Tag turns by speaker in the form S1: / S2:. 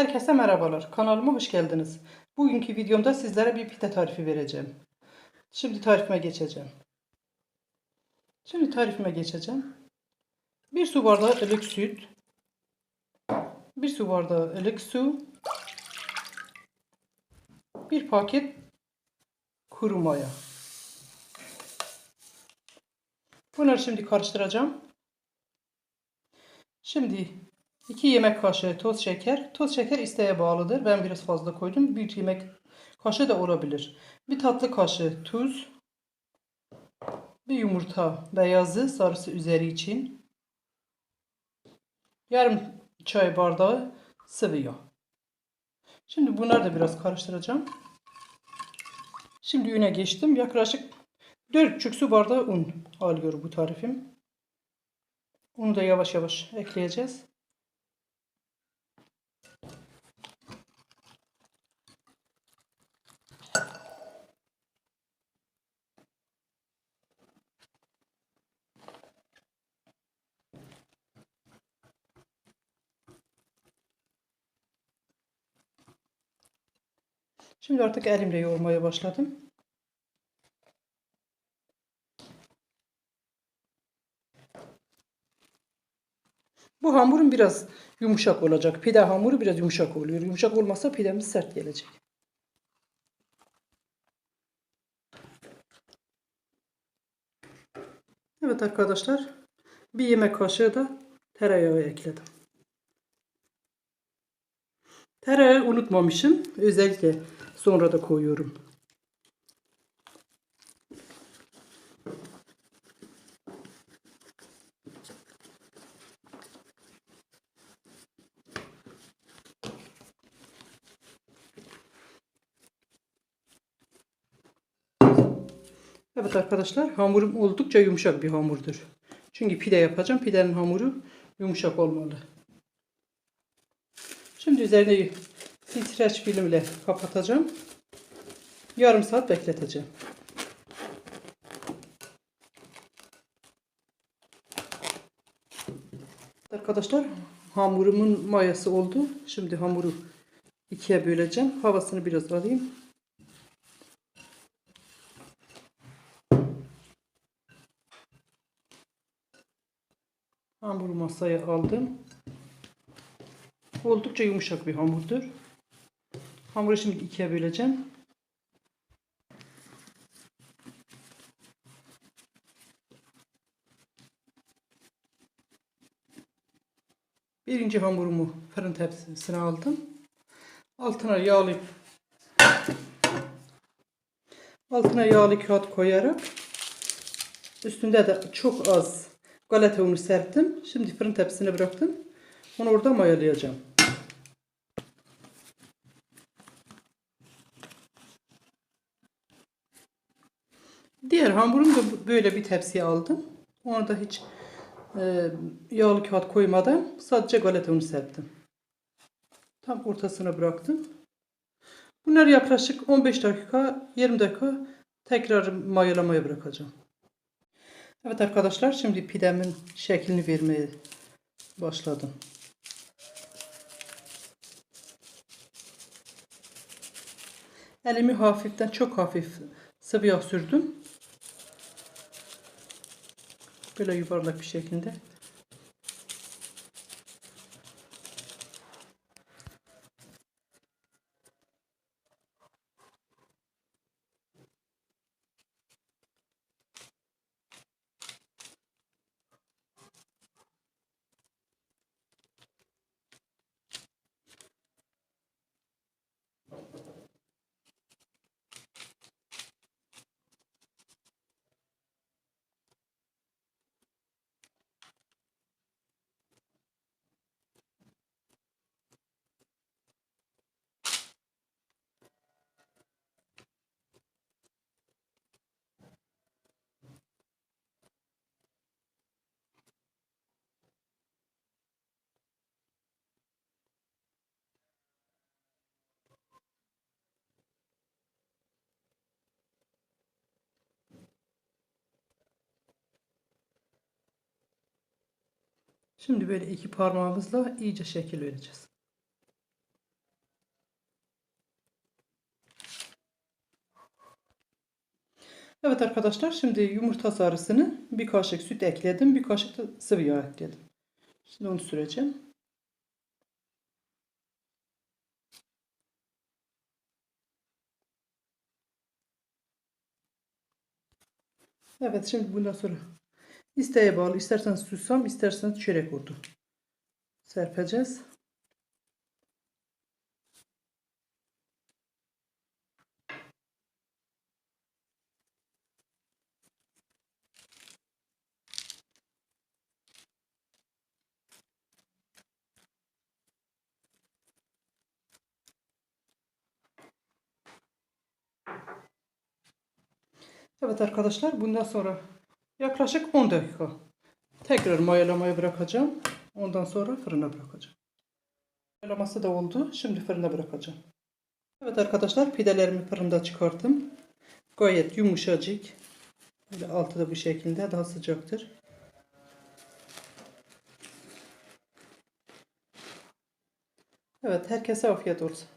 S1: Herkese merhabalar. Kanalıma hoş geldiniz. Bugünkü videomda sizlere bir pide tarifi vereceğim. Şimdi tarifime geçeceğim. Şimdi tarifime geçeceğim. Bir su bardağı ılık süt. Bir su bardağı ılık su. Bir paket kuru maya. Bunları şimdi karıştıracağım. Şimdi 2 yemek kaşığı toz şeker. Toz şeker isteğe bağlıdır. Ben biraz fazla koydum. 1 yemek kaşığı da olabilir. Bir tatlı kaşığı tuz. Bir yumurta beyazı sarısı üzeri için. Yarım çay bardağı sıvı yağ. Şimdi bunları da biraz karıştıracağım. Şimdi üne geçtim. Yaklaşık 4,5 su bardağı un alıyor bu tarifim. Unu da yavaş yavaş ekleyeceğiz. Şimdi artık elimle yoğurmaya başladım. Bu hamurun biraz yumuşak olacak. Pide hamuru biraz yumuşak oluyor. Yumuşak olmazsa pidemiz sert gelecek. Evet arkadaşlar. Bir yemek kaşığı da tereyağı ekledim. Tereyağı unutmamışım. Özellikle sonra da koyuyorum. Evet arkadaşlar hamurum oldukça yumuşak bir hamurdur. Çünkü pide yapacağım. Pidenin hamuru yumuşak olmalı. Şimdi üzerine filtreç filmle kapatacağım. Yarım saat bekleteceğim. Arkadaşlar hamurumun mayası oldu. Şimdi hamuru ikiye böleceğim. Havasını biraz alayım. Hamuru masaya aldım. Oldukça yumuşak bir hamurdur. Hamuru şimdi ikiye böleceğim. Birinci hamurumu fırın tepsisine aldım. Altına yağlı altına yağlı kağıt koyarak üstünde de çok az galeta unu serptim. Şimdi fırın tepsisine bıraktım. Onu orada mayalayacağım. Diğer hamurumu da böyle bir tepsiye aldım. Onu da hiç e, yağlı kağıt koymadan sadece galeta unu serptim. Tam ortasına bıraktım. Bunları yaklaşık 15 dakika 20 dakika tekrar mayalamaya bırakacağım. Evet arkadaşlar şimdi pidemin şeklini vermeye başladım. Elimi hafiften çok hafif sıvı yağ sürdüm. Böyle yuvarlak bir şekilde. Şimdi böyle iki parmağımızla iyice şekil vereceğiz. Evet arkadaşlar şimdi yumurta sarısını bir kaşık süt ekledim. Bir kaşık da sıvı yağ ekledim. Şimdi onu süreceğim. Evet şimdi bundan sonra isteğe bağlı. İsterseniz susam, isterseniz çörek otu serpeceğiz. Evet arkadaşlar bundan sonra yaklaşık 10 dakika tekrar mayalamaya bırakacağım. Ondan sonra fırına bırakacağım. Mayalaması da oldu. Şimdi fırına bırakacağım. Evet arkadaşlar pidelerimi fırında çıkarttım. Gayet yumuşacık. Böyle altı da bu şekilde daha sıcaktır. Evet herkese afiyet olsun.